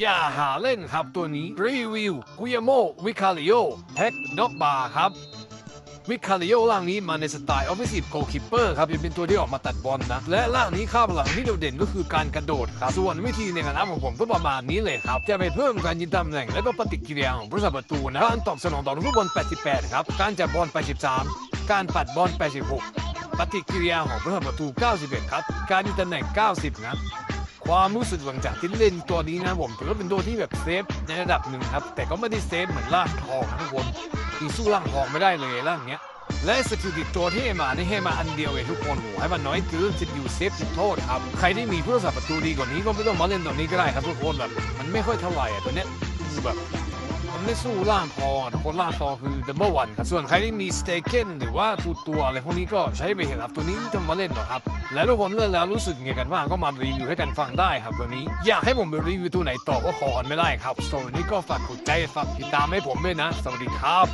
อย่าหาเล่นครับตัวนี้รีวิวกุยโมวิคาริโอแพ็กด็อกบาร์ครับวิคาริโอล่างนี้มาในสไตล์ออฟฟิศโกลคิปเปอร์ครับยังเป็นตัวที่ออกมาตัดบอลนะ และล่างนี้ค่าพลังที่โดดเด่นก็คือการกระโดดครับส่วนวิธีในการนับของผมก็ประมาณนี้เลยครับ จะไปเพิ่มการยิงตำแหน่งและก็ปฏิกิริยาของผู้สับประตูนะการตอบสนองต่อลูกบอล 88 ครับ การจับบอล 83 การปัดบอล 86 ปฏิกิริยาของผู้สับประตู 91 ครับ การยิงตำแหน่ง 90 นะ ความรู้สึกหลังจากที่เล่นตัวนี้นะผมถือว่าเป็นตัวที่แบบเซฟในระดับหนึ่งครับ แต่ก็ไม่ได้เซฟเหมือนล่างทองนะทุกคนที่สู้ล่างทองไม่ได้เลยล่างเนี้ย และสกิลติดตัวที่ให้มานี่ให้มาอันเดียวเองทุกคนโหให้มันน้อยเกินจะอยู่เซฟจุดโทษครับใครที่มีผู้รักษาประตูดีกว่านี้ก็ไม่ต้องมาเล่นตัวนี้ก็ได้ครับทุกคนแบบมันไม่ค่อยเท่าไหร่ตัวเนี้ยคือแบบ มันไม่สู้ล่างทอคนล่างทอคือ number one ครับส่วนใครที่มีสเตเกนหรือว่าตัวตัวอะไรพวกนี้ก็ใช้ไปเห็นครับตัวนี้จะมาเล่นหรอครับ แล้วทุกคนเล่นแล้วรู้สึกไงกันบ้างก็มารีวิวให้กันฟังได้ครับตัวนี้ อยากให้ผมไปรีวิวตัวไหนต่อก็ขอไม่ได้ครับส่วนนี้ก็ฝากกดใจฝากติดตามให้ผมด้วยนะ สวัสดีครับ